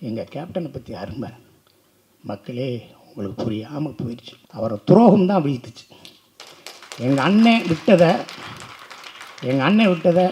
எங்கள் கேப்டனை பற்றி அருமை. மக்களே உங்களுக்கு புரியாமல் போயிடுச்சு. அவரை துரோகம் தான் வீழ்த்துச்சு. எங்கள் அண்ணன் விட்டதை எங்கள் அண்ணன் விட்டதை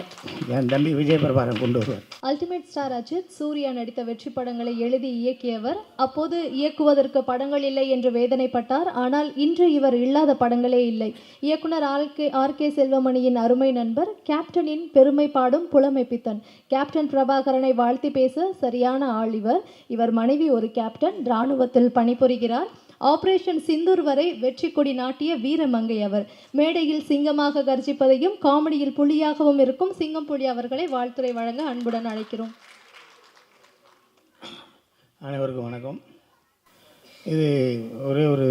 என் தம்பி விஜயபிரபாரன் கொண்டு வருவார். அல்டிமேட் ஸ்டார் அஜித் சூர்யா நடித்த வெற்றி படங்களை எழுதி இயக்கியவர். அப்போது இயக்குவதற்கு படங்கள் இல்லை என்று வேதனைப்பட்டார். ஆனால் இன்று இவர் இல்லாத படங்களே இல்லை. இயக்குனர் ஆர் கே ஆர் கே செல்வமணியின் அருமை நண்பர் கேப்டனின் பெருமை பாடும் புலமை பித்தன் கேப்டன் பிரபாகரனை வாழ்த்தி பேச சரியான ஆள் இவர். இவர் மனைவி ஒரு கேப்டன் இராணுவத்தில் பணிபுரிகிறார். ஆபரேஷன் சிந்தூர் வரை வெற்றி கொடி நாட்டிய வீரமங்கை அவர். மேடையில் சிங்கமாக கர்ஜிப்பதையும் காமெடியில் புலியாகவும் இருக்கும் சிங்கம் புலி அவர்களை வாழ்த்துறை வழங்க அன்புடன் அழைக்கிறோம். அனைவருக்கும் வணக்கம். இது ஒரே ஒரு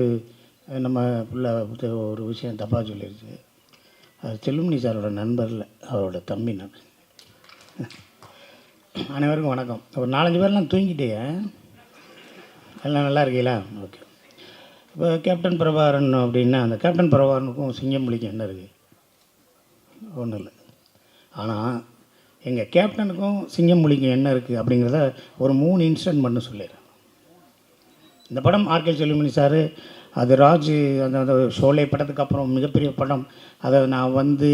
நம்ம பிள்ளை ஒரு விஷயம் தப்பாக சொல்லிடுச்சு அது செல்லுமணி சாரோட நண்பரில் அவரோட தம்பி நான். அனைவருக்கும் வணக்கம். ஒரு நாலஞ்சு பேர்லாம் தூங்கிட்டே எல்லாம் நல்லா இருக்கீங்களா? ஓகே. இப்போ கேப்டன் பிரபாகரன் அப்படின்னா அந்த கேப்டன் பிரபாகரனுக்கும் சிங்கம்புலிக்கும் என்ன இருக்குது ஒன்றும் இல்லை. ஆனால் எங்கள் கேப்டனுக்கும் சிங்கம்புலிக்கும் என்ன இருக்குது அப்படிங்கிறத ஒரு மூணு இன்சிடென்ட் பண்ண சொல்லிடுறேன். இந்த படம் ஆர்கே செல்லுமணி சார் அது ராஜ் அந்த அந்த ஷோலே படத்துக்கு அப்புறம் மிகப்பெரிய படம். அதை நான் வந்து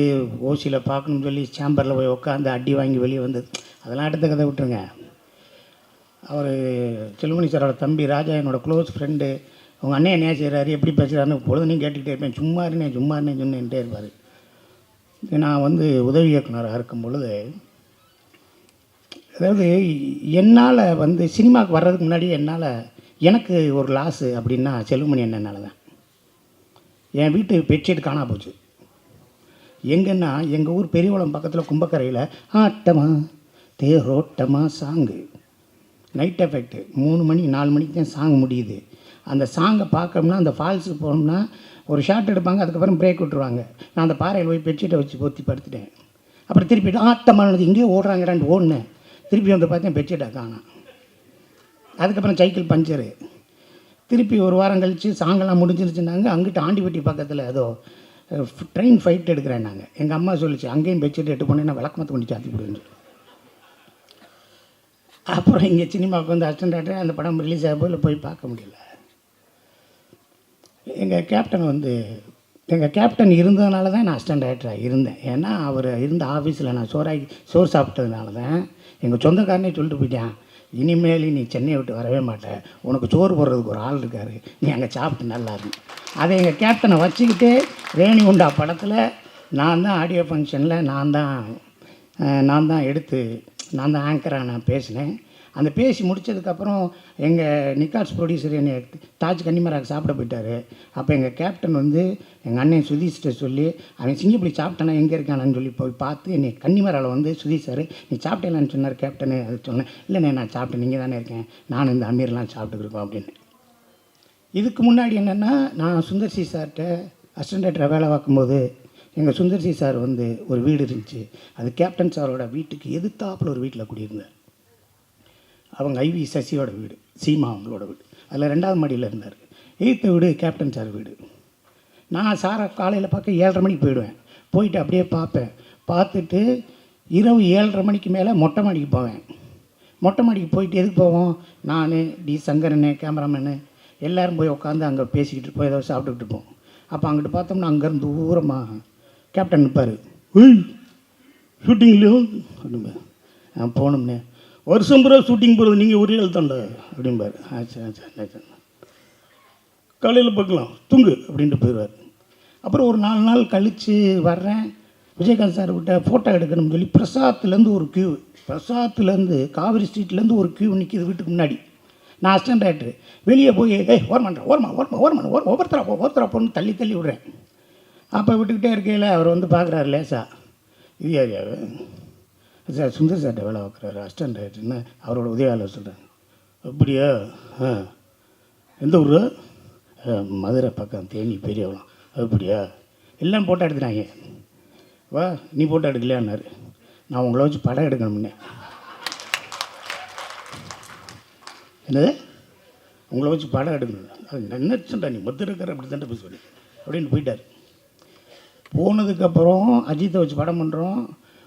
ஓசியில் பார்க்கணும்னு சொல்லி சேம்பரில் போய் உட்காந்து அடி வாங்கி வெளியே வந்தது. அதெல்லாம் எடுத்த கதை விட்டுருங்க. அவர் செல்லுமணி சாரோட தம்பி ராஜா என்னோடய க்ளோஸ் ஃப்ரெண்டு உங்கள் அண்ணன் என்ன செய்கிறாரு எப்படி பேசுகிறாருன்னு பொழுதுனையும் கேட்டுக்கிட்டே இருப்பேன். சும்மா இருந்தேன் சும்மா இருந்தேன் சொன்னேன்ட்டே இருப்பார். நான் வந்து உதவி இயக்குனராக இருக்கும் பொழுது அதாவது என்னால் வந்து சினிமாவுக்கு வர்றதுக்கு முன்னாடி என்னால் எனக்கு ஒரு லாஸு அப்படின்னா செல்வமணி என்னனால தான் என் வீட்டு பெட்ஷீட் காணா போச்சு. எங்கன்னா எங்கள் ஊர் பெரியவளம் பக்கத்தில் கும்பக்கரையில் ஆட்டமா தேரோட்டமாக சாங்கு நைட் எஃபெக்ட் மூணு மணி நாலு மணிக்கு தான் சாங் முடியுது. அந்த சாங்கை பார்க்கணும்னா அந்த ஃபால்ஸுக்கு போனோம்னா ஒரு ஷார்ட் எடுப்பாங்க அதுக்கப்புறம் பிரேக் விட்டுருவாங்க. நான் அந்த பாறையில் போய் பெட்ஷீட்டை வச்சு பொத்தி படுத்துட்டேன். அப்புறம் திருப்பி ஆட்டமானது இங்கேயே ஓடுறாங்கடான்னு ஓடினேன் திருப்பி வந்து பார்த்தேன் பெட்ஷீட்டை காணும். அதுக்கப்புறம் சைக்கிள் பஞ்சரு. திருப்பி ஒரு வாரம் கழித்து சாங்கெல்லாம் முடிஞ்சிருச்சுனாங்க அங்கிட்ட ஆண்டிப்பட்டி பக்கத்தில் ஏதோ ட்ரெயின் ஃபைட் எடுக்கிறேன் நாங்கள் எங்கள் அம்மா சொல்லிச்சு அங்கேயும் பெட்ஷீட் எட்டு போனேன்னா விளக்கமத்தை கொண்டு சாத்தி போடுவேன் அப்புறம் இங்கே சினிமாவுக்கு வந்து அசிஸ்டன்ட் அந்த படம் ரிலீஸ் ஆகப்போ போய் பார்க்க முடியல. எங்கள் கேப்டன் வந்து எங்கள் கேப்டன் இருந்ததுனால தான் நான் அசிஸ்டன்ட் டைரக்டராக இருந்தேன். ஏன்னா அவர் இருந்த ஆஃபீஸில் நான் சோறாகி சோறு சாப்பிட்டதுனால தான் எங்கள் சொந்தக்காரனே சொல்லிட்டு போயிட்டான் இனிமேல் நீ சென்னையை விட்டு வரவே மாட்டேன் உனக்கு சோறு போடுறதுக்கு ஒரு ஆள் இருக்கார். நீ அங்கே சாப்பிட்டு நல்லா இருக்கும் அதை எங்கள் கேப்டனை வச்சுக்கிட்டு ரேணி படத்தில் நான் தான் ஆடியோ ஃபங்க்ஷனில் நான் தான் நான் தான் எடுத்து நான் தான் ஆங்கராக நான் பேசினேன். அந்த பேசி முடிச்சதுக்கப்புறம் எங்கள் நிக்காஸ் ப்ரொடியூசர் என்னை தாஜ் கன்னிமராக சாப்பிட போயிட்டார். அப்போ எங்கள் கேப்டன் வந்து எங்கள் அண்ணன் சுதீஷ்கிட்ட சொல்லி அவன் சிங்கப்பிள்ளி சாப்பிட்டானா எங்கே இருக்கானான்னு சொல்லி போய் பார்த்து என்னை கன்னிமராவில் வந்து சுதீஷ் சார் நீ சாப்பிட்டேலான்னு சொன்னார் கேப்டனு அது சொன்னேன் இல்லைண்ணே நான் சாப்பிட்டேன் நீங்கள் தானே இருக்கேன். நான் இந்த அமீர்லாம் சாப்பிட்டுருக்கோம் அப்படின்னு. இதுக்கு முன்னாடி என்னென்னா நான் சுந்தர்சி சார்கிட்ட அசிஸ்டன்ட் வேலை பார்க்கும்போது எங்கள் சுந்தர்சி சார் வந்து ஒரு வீடு இருந்துச்சு. அது கேப்டன் சாரோட வீட்டுக்கு எதிர்த்தாப்பில் ஒரு வீட்டில் குடியிருந்தார். அவங்க ஐவி சசியோட வீடு சீமா அவங்களோட வீடு. அதில் ரெண்டாவது மாடியில் இருந்தார். எயித்து வீடு கேப்டன் சார் வீடு. நான் சாரை காலையில் பார்க்க ஏழரை மணிக்கு போயிடுவேன். போயிட்டு அப்படியே பார்ப்பேன். பார்த்துட்டு இரவு ஏழரை மணிக்கு மேலே மொட்டை மாடிக்கு போவேன். மொட்டை மாடிக்கு போயிட்டு எதுக்கு போவோம்? நான் டி சங்கரனு கேமராமேனு எல்லோரும் போய் உட்காந்து அங்கே பேசிக்கிட்டு இருப்போம். ஏதோ சாப்பிட்டுக்கிட்டு இருப்போம். அப்போ அங்கிட்டு பார்த்தோம்னா அங்கேருந்து தூரமாக கேப்டன் நிற்பார் ஏய் ஷூட்டிங்லையோ அப்படிம்பார். போகணும்னே. வருஷம் பூரா ஷூட்டிங் போகிறது நீங்கள் ஒரே ஆள் அப்படிம்பார். ஆச்சு ஆச்சு காலையில் பார்க்கலாம். தூங்கு அப்படின்ட்டு போயிடுவார். அப்புறம் ஒரு நாலு நாள் கழித்து வர்றேன். விஜயகாந்த் சார் கிட்ட ஃபோட்டோ எடுக்கணும்னு சொல்லி பிரசாத்துலேருந்து ஒரு கியூ பிரசாத்துலேருந்து காவிரி ஸ்ட்ரீட்லேருந்து ஒரு கியூ நிற்கிது வீட்டுக்கு முன்னாடி. நான் அசிஸ்டன்ட் டைரக்டர் வெளியே போய் ஏய் ஓரமாண்டா ஓரமா ஓரமா ஓரமா ஓர் ஒவ்வொருத்தரா போ ஒவ்வொருத்தரா போன்னு தள்ளி தள்ளி விடுறேன். அப்போ விட்டுக்கிட்டே இருக்கையில் அவர் வந்து பார்க்குறாரு லேசா. இது ஏரியாவு சார் சுந்தர் சார்ட்ட வேலை பார்க்குறாரு அசிஸ்டன்ட் டைரக்டர்னு அவரோட உதவியாளர் சொல்கிறேன் அப்படியா? ஆ. எந்த ஊர்? மதுரை பக்கம் தேனி பெரியவளம் அப்படியா? எல்லாம் ஃபோட்டோ எடுத்துட்டாங்க. வா நீ ஃபோட்டோ எடுக்கலையான்னாரு. நான் உங்களை வச்சு படம் எடுக்கணும்னே என்னது? உங்களை வச்சு படம் எடுக்கணும். அது என்ன நீ நீ இருக்கிற அப்படி தாண்டா பேசுவேன் அப்படின்னு போயிட்டார். போனதுக்கப்புறம் அஜித்தை வச்சு படம் பண்ணுறோம்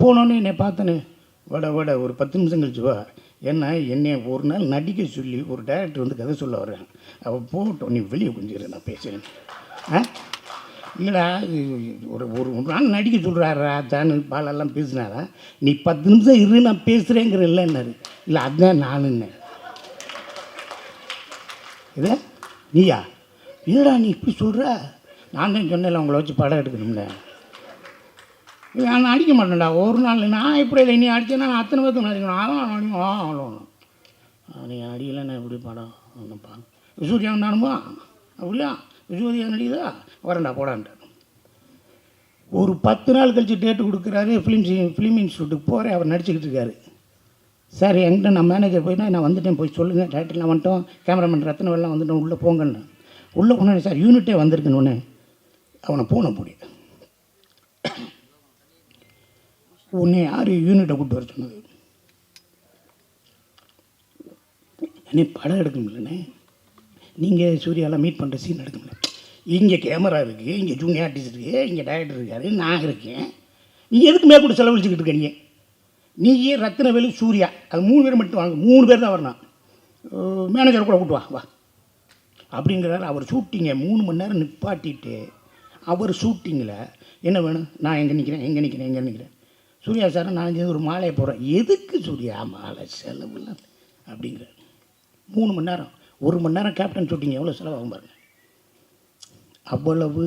போனோன்னே என்னை பார்த்தேன்னு. வட வட ஒரு பத்து நிமிஷம் கழிச்சு வா. ஏன்னா என்னை ஒரு நாள் நடிக்க சொல்லி ஒரு டேரக்டர் வந்து கதை சொல்ல வர்றேன் அவள் போட்டோம் நீ வெளியே கொஞ்சம் நான் பேசுகிறேன் ஆ? இல்லைடா ஒரு ஒரு நாள் நடிக்க சொல்கிறாரா தானு பாலெல்லாம் பேசினாரா? நீ பத்து நிமிஷம் இரு நான் பேசுகிறேங்கிற இல்லைன்னாரு இல்லை அதுதான் நானுன்னு இது நீயா? இல்லைடா நீ இப்படி சொல்கிற நான் தான் சொன்னேன் உங்களை வச்சு படம் எடுக்கணும்ல நான் அடிக்க மாட்டேன்டா. ஒரு நாள் நான் எப்படி இல்லை நீ அடிச்சேன்னா நான் அத்தனை பேர்த்துக்கு அடிக்கணும். அதான் அடிக்கும் ஆ அவ்வளோ நீ நான் எப்படி படம் ஒன்றுப்பா சூர்யா நானுமா அப்படியா? சூர்யா நடிக்குதா வரேன்டா போடான்ட்டார் ஒரு பத்து நாள் கழிச்சு டேட்டு கொடுக்குறாரு ஃபிலிம் ஃபிலிம் இன்ஸ்டியூட்டுக்கு போகிறேன் அவர் நடிச்சுக்கிட்டு இருக்காரு. சார் என்கிட்ட நான் மேனேஜர் போயிட்டா நான் வந்துட்டேன். போய் சொல்லுங்கள் டேரக்டர்லாம் வந்துட்டோம். கேமராமேன் ரத்ன வெள்ளம் வந்துட்டோம். உள்ளே போங்கன்னு உள்ளே போனேன் சார் யூனிட்டே வந்திருக்குன்னு அவனை போன முடியும் உன்னை யார் யூனிட்டை கூப்பிட்டு வர சொன்னது? அண்ணே படம் எடுக்க முடியலண்ணே. நீங்கள் சூர்யாலாம் மீட் பண்ணுற சீன் எடுக்க முடியல. இங்கே கேமரா இருக்குது இங்கே ஜூனியர் ஆர்டிஸ்ட் இருக்குது இங்கே டைரக்டர் இருக்காரு நான் இருக்கேன். நீ எதுக்கு மேற்கூட செலவழிச்சுக்கிட்டு இருக்கீங்க நீ ரத்னவேலு சூர்யா. அது மூணு பேர் மட்டும் வாங்க மூணு பேர் தான் வரணும். மேனேஜர் கூட கூட்டு வா வா. அப்படிங்கிறார். அவர் ஷூட்டிங்கை மூணு மணி நேரம் நிப்பாட்டிட்டு அவர் ஷூட்டிங்கில் என்ன வேணும்? நான் எங்கே நிற்கிறேன் எங்கே நிற்கிறேன் எங்கே நிற்கிறேன் சூர்யா சார் நான் ஒரு மாலையை போகிறேன் எதுக்கு சூர்யா? மாலை செலவுலாம் அப்படிங்கிற. மூணு மணி நேரம். ஒரு மணி நேரம் கேப்டன் ஷூட்டிங் எவ்வளோ செலவாகும் பாருங்க. அவ்வளவு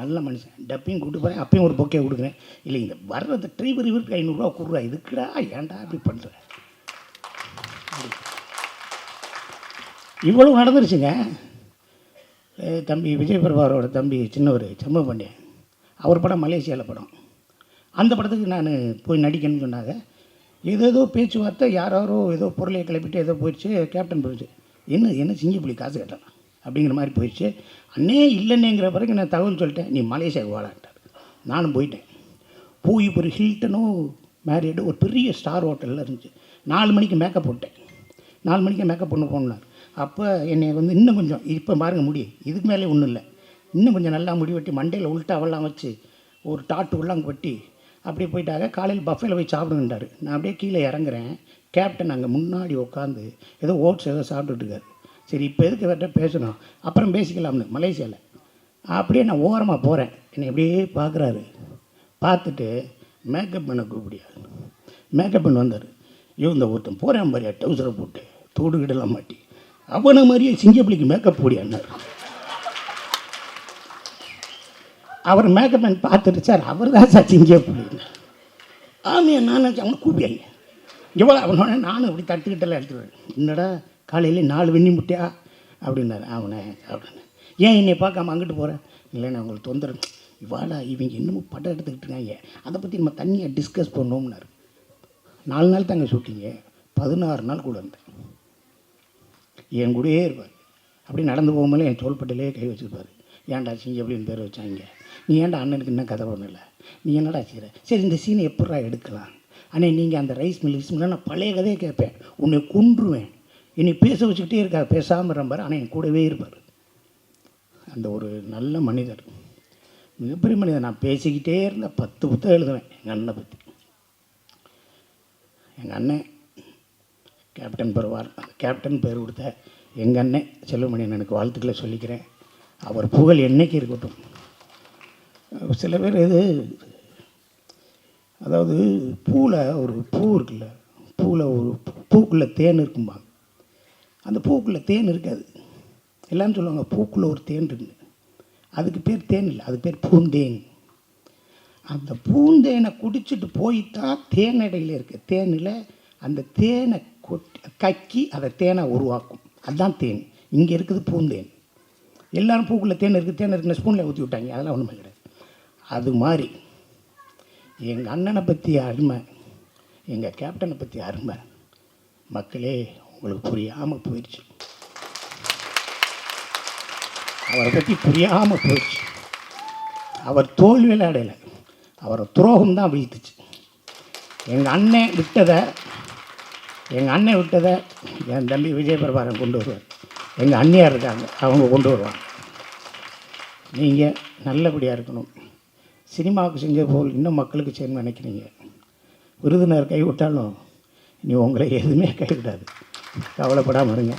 நல்ல மனுஷன். டப்பையும் கூப்பிட்டு போகிறேன் அப்பையும் ஒரு பொக்கே கொடுக்குறேன். இல்லை இந்த வர்றது டிரைவர் இவருக்கு ஐநூறுரூவா கொடுறா. இதுக்குடா ஏன்டா அப்படி பண்ணுற இவ்வளவு நடந்துருச்சுங்க. தம்பி விஜய் பிரபாரோட தம்பி சின்னவர் செம்ம பாண்டியன் அவர் படம் மலேசியாவில் படம். அந்த படத்துக்கு நான் போய் நடிக்கணும்னு சொன்னாங்க. ஏதேதோ பேச்சுவார்த்தை யாரோ ஏதோ பொருளை கிளப்பிட்டு ஏதோ போயிடுச்சு கேப்டன் போயிடுச்சு. என்ன என்ன சிங்கப்புலி காசு கட்டலாம் அப்படிங்கிற மாதிரி போயிடுச்சு. அண்ணே இல்லைன்னேங்கிற பிறகு நான் தகவல் சொல்லிட்டேன் நீ மலேசியாவுக்கு வாழான்ட்டார் நானும் போயிட்டேன். போய் ஒரு ஹில்டனோ மேரியடு ஒரு பெரிய ஸ்டார் ஹோட்டலில் இருந்துச்சு. நாலு மணிக்கு மேக்கப் போட்டேன் நாலு மணிக்கு மேக்கப் பண்ண போனார் அப்போ என்னை வந்து இன்னும் கொஞ்சம் இப்போ பாருங்கள் முடி இதுக்கு மேலே ஒன்றும் இல்லை. இன்னும் கொஞ்சம் நல்லா முடி வெட்டி மண்டையில் உள்ட்டாவெல்லாம் வச்சு ஒரு டாட்டு உள்ளாங்க வெட்டி அப்படியே போயிட்டாங்க. காலையில் பஃபேல போய் சாப்பிடுங்கன்றாரு நான் அப்படியே கீழே இறங்குறேன். கேப்டன் அங்கே முன்னாடி உட்காந்து ஏதோ ஓட்ஸ் ஏதோ சாப்பிட்டுட்டுருக்காரு சரி இப்போ எதுக்கு வேற பேசணும்? அப்புறம் பேசிக்கலாம்னு மலேசியாவில் அப்படியே நான் ஓரமாக போகிறேன் என்னை அப்படியே பார்க்குறாரு பார்த்துட்டு மேக்கப் பண்ண கூப்பிடியா? மேக்கப் பண்ண வந்தார். ஐயோ இந்த ஒருத்தன் போகிறேன் மாதிரியா டவுசரை போட்டு தோடுகிடலாம் மாட்டி. அவனை மாதிரியே சிங்கப்பிளிக்கு மேக்கப் போடியான்னார். அவர் மேக்கப் பார்த்துட்டு சார் அவர் தான் சார் சிங்கப்பிள்ளி ஆமையா நான் அவனை கூப்பியாங்க எவ்வளோ அவனோட நானும் இப்படி தட்டுக்கிட்டலாம் எடுத்துருவேன் என்னடா காலையில் நாலு வெண்ணி முட்டியா? அப்படின்னாரு. அவனை அப்படின்னு ஏன் என்னை பார்க்காம அங்கிட்டு போகிறேன் இல்லைண்ணா உங்களுக்கு தொந்தரவு. இவாடா இவங்க இன்னமும் படம் எடுத்துக்கிட்டு இருக்காங்க. அதை பற்றி நம்ம தனியாக டிஸ்கஸ் பண்ணோம்னாரு நாலு நாள் தாங்க ஷூட்டிங்க பதினாறு நாள் கூட இருந்தேன் என் கூடயே இருப்பார். அப்படி நடந்து போகும்போது என் தோள்பட்டிலே கை வச்சுருப்பார். ஏன்டா சிங்க எப்படின்னு பேர் வச்சாங்க? நீ ஏன்டா அண்ணனுக்கு இன்னும் கதை பண்ணலை? நீ என்னடா செய்கிற சரி இந்த சீனை எப்படா எடுக்கலாம்? அண்ணே நீங்கள் அந்த ரைஸ் மில் ரைஸ் நான் பழைய கதையை கேட்பேன். உன்னை கொன்றுவேன். என்னை பேச வச்சுக்கிட்டே இருக்கா? பேசாமல் இருப்பார் ஆனால் என் கூடவே இருப்பார். அந்த ஒரு நல்ல மனிதர். மிகப்பெரிய மனிதர். நான் பேசிக்கிட்டே இருந்த பத்து புத்தகம் எழுதுவேன் எங்கள் அண்ணனை பற்றி எங்கள் அண்ணன் கேப்டன் பெறுவார் அந்த கேப்டன் பேர் கொடுத்த எங்கள் அண்ணன் செல்வமணி எனக்கு வாழ்த்துக்களை சொல்லிக்கிறேன். அவர் புகழ் என்றைக்கு இருக்கட்டும். சில பேர் இது அதாவது பூவில் ஒரு பூ இருக்குல்ல பூவில் ஒரு பூக்குள்ளே தேன் இருக்கும்பாங்க. அந்த பூக்குள்ளே தேன் இருக்காது. எல்லாரும் சொல்லுவாங்க பூக்குள்ளே ஒரு தேன் இருக்கு. அதுக்கு பேர் தேன் இல்லை அது பேர் பூந்தேன். அந்த பூந்தேனை குடிச்சிட்டு போய்தான் தேன் இருக்க. இருக்குது தேனில் அந்த தேனை கொட்டி கக்கி அதை தேனை உருவாக்கும். அதுதான் தேன். இங்கே இருக்குது பூந்தேன். எல்லாரும் பூக்குள்ளே தேன் இருக்குது தேன் இருக்குன்னு ஸ்பூனில் ஊற்றி விட்டாங்க. அதெல்லாம் ஒன்றுமே கிடையாது. அது மாதிரி எங்கள் அண்ணனை பற்றி அருமை எங்கள் கேப்டனை பற்றி அருமை மக்களே உங்களுக்கு புரியாமல் போயிடுச்சு. அவரை பற்றி புரியாமல் போயிடுச்சு. அவர் தோல்வியில் அடையலை. அவரை துரோகம் தான் வீழ்த்துச்சு. எங்கள் அண்ணன் விட்டதை எங்கள் அண்ணன் விட்டதை என் தம்பி விஜயபிரபாரன் கொண்டு வருவார். எங்கள் அண்ணியார் இருக்காங்க அவங்க கொண்டு வருவாங்க. நீங்கள் நல்லபடியாக இருக்கணும். சினிமாவுக்கு செஞ்ச போல் இன்னும் மக்களுக்கு செய்யணும்னு நினைக்கிறீங்க. விருதுநர் கைவிட்டாலும் நீ உங்களை எதுவுமே கைவிடாது கவலைப்படாமல் இருங்க.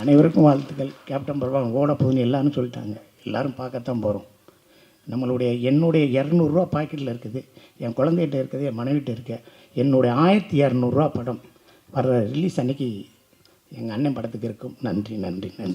அனைவருக்கும் வாழ்த்துக்கள். கேப்டன் பிரபாகரன் ஓட போகுதுன்னு எல்லாரும் சொல்லிட்டாங்க. எல்லோரும் பார்க்கத்தான் போகிறோம் நம்மளுடைய என்னுடைய இரநூறுவா பாக்கெட்டில் இருக்குது. என் குழந்தைகிட்ட இருக்குது என் மனைவிட்ட இருக்க. என்னுடைய ஆயிரத்தி இரநூறுவா படம் வர்ற ரிலீஸ் அன்றைக்கி எங்கள் அண்ணன் படத்துக்கு இருக்கும். நன்றி நன்றி நன்றி.